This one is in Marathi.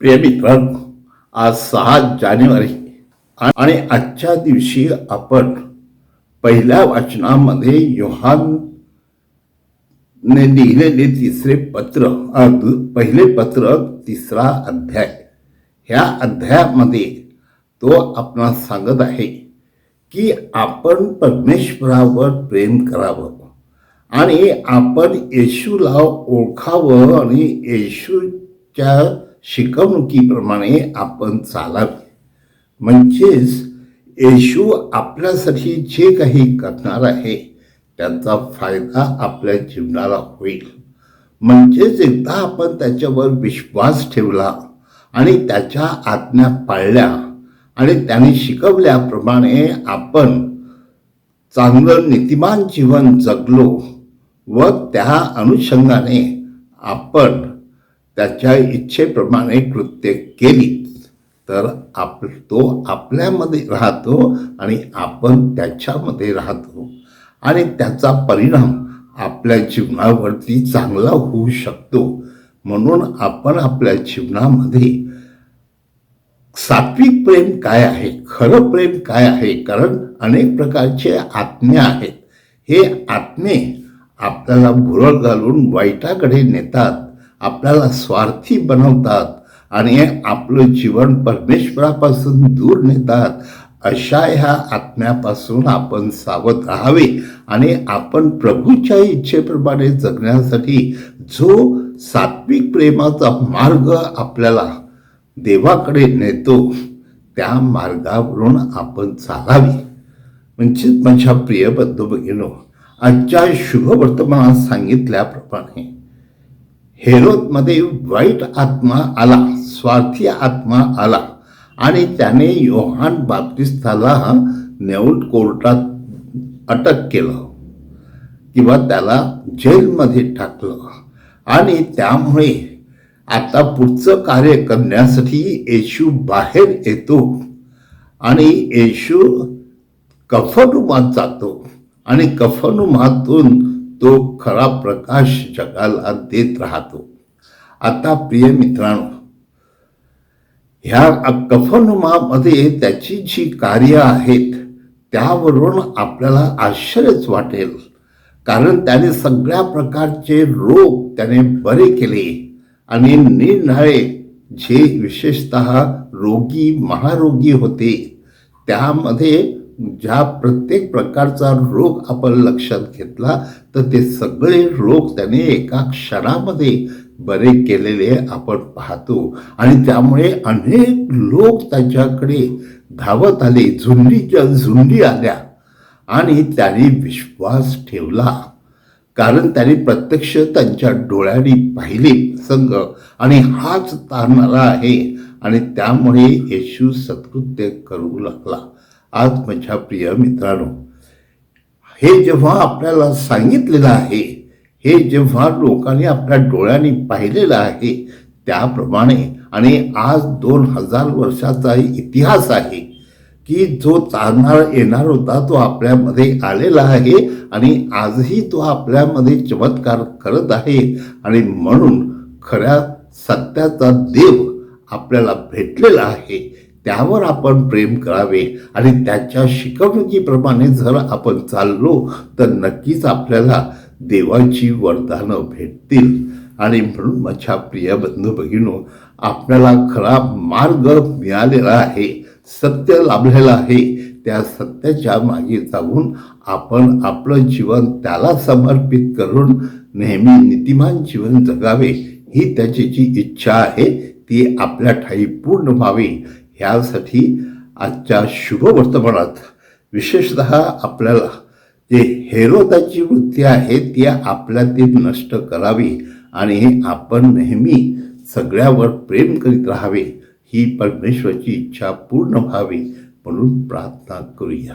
प्रिय मित्रांनो आज सहा जानेवारी. आणि आजच्या दिवशी आपण पहिल्या वाचनामध्ये योहान ने लिहिलेले तिसरे पत्र पहिले पत्र तिसरा अध्याय. ह्या अध्यायामध्ये तो आपणास सांगत आहे की आपण परमेश्वरावर प्रेम करावं आणि आपण येशूला ओळखावं आणि येशूच्या शिकवणुकीप्रमाणे आपण चालावे. म्हणजेच येशू आपल्यासाठी जे काही करणार आहे त्याचा फायदा आपल्या जीवनाला होईल. म्हणजेच एकदा आपण त्याच्यावर विश्वास ठेवला आणि त्याच्या आज्ञा पाळल्या आणि त्याने शिकवल्याप्रमाणे आपण चांगलं नीतिमान जीवन जगलो व त्या अनुषंगाने आपण त्याच्या इच्छेप्रमाणे कृत्य केली तर आप तो आपल्यामध्ये राहतो आणि आपण त्याच्यामध्ये राहतो. आणि त्याचा परिणाम आपल्या जीवनावरती चांगला होऊ शकतो. म्हणून आपण आपल्या जीवनामध्ये सात्विक प्रेम काय आहे खरं प्रेम काय आहे कारण अनेक प्रकारचे आत्म्या आहेत. हे आत्मे आपल्याला भुरळ घालून वाईटाकडे नेतात. आपल्याला स्वार्थी बनवतात आणि आपलं जीवन परमेश्वरापासून दूर नेतात अशा ह्या आत्म्यापासून आपण सावध राहावे आणि आपण प्रभूच्या इच्छेप्रमाणे जगण्यासाठी जो सात्विक प्रेमाचा मार्ग आपल्याला देवाकडे नेतो त्या मार्गावरून आपण चालावे. म्हणजे माझ्या प्रिय बंधू भगिनो आजच्या शुभ वर्तमानात सांगितल्याप्रमाणे हेरोदमध्ये वाईट आत्मा आला स्वार्थी आत्मा आला. आणि त्याने योहान बाप्तिस्ताला नेऊन कोर्टात अटक केलं किंवा त्याला जेलमध्ये टाकलं. आणि त्यामुळे आता पुढचं कार्य करण्यासाठी येशू बाहेर येतो आणि येशू कफनुमात जातो. आणि कफनुमातून तो खरा प्रकाश जगाला देत राहतो. आता प्रिय मित्रांनो ह्या कफनुमामध्ये त्याची जी कार्य आहेत त्यावरून आपल्याला आश्चर्यच वाटेल. कारण त्याने सगळ्या प्रकारचे रोग त्याने बरे केले आणि निरनिराळे जे विशेषत रोगी महारोगी होते त्यामध्ये ज्या प्रत्येक प्रकारचा रोग आपण लक्षात घेतला तर ते सगळे रोग त्याने एका क्षणामध्ये बरे केलेले आपण पाहतो. आणि त्यामुळे अनेक लोक त्याच्याकडे धावत आले झुंडीच्या झुंडी आल्या आणि त्याने विश्वास ठेवला. कारण त्याने प्रत्यक्ष त्यांच्या डोळ्यांनी पाहिले संघ आणि हाच तारणारा आहे. आणि त्यामुळे येशू सत्कृत्य करू लागला. आज माझ्या प्रिय मित्रांनो हे जेव्हा आपल्याला सांगितलेलं आहे हे जेव्हा लोकांनी आपल्या डोळ्यांनी पाहिलेलं आहे त्याप्रमाणे आणि आज दोन हजार वर्षाचा इतिहास आहे की जो चालणार येणार होता तो आपल्यामध्ये आलेला आहे आणि आजही तो आपल्यामध्ये चमत्कार करत आहे आणि म्हणून खऱ्या सत्याचा देव आपल्याला भेटलेला आहे. त्यावर आपण प्रेम करावे आणि त्याच्या शिकवणुकीप्रमाणे जर आपण चाललो तर नक्कीच आपल्याला देवाची वरदानं भेटतील. आणि म्हणून माझ्या प्रिय बंधू भगिनो आपल्याला खरा मार्ग मिळालेला आहे सत्य लाभलेलं आहे. त्या सत्याच्या मागे जाऊन आपण आपलं जीवन त्याला समर्पित करून नेहमी नीतिमान जीवन जगावे ही त्याची जी इच्छा आहे ती आपल्या ठाई पूर्ण व्हावी. ह्यासाठी आजच्या शुभ वर्तमानात विशेषत आपल्याला जे हेरोदाची वृत्ती आहे ती आपल्यातील नष्ट करावी आणि आपण नेहमी सगळ्यावर प्रेम करीत राहावे ही परमेश्वरची इच्छा पूर्ण व्हावी म्हणून प्रार्थना करूया.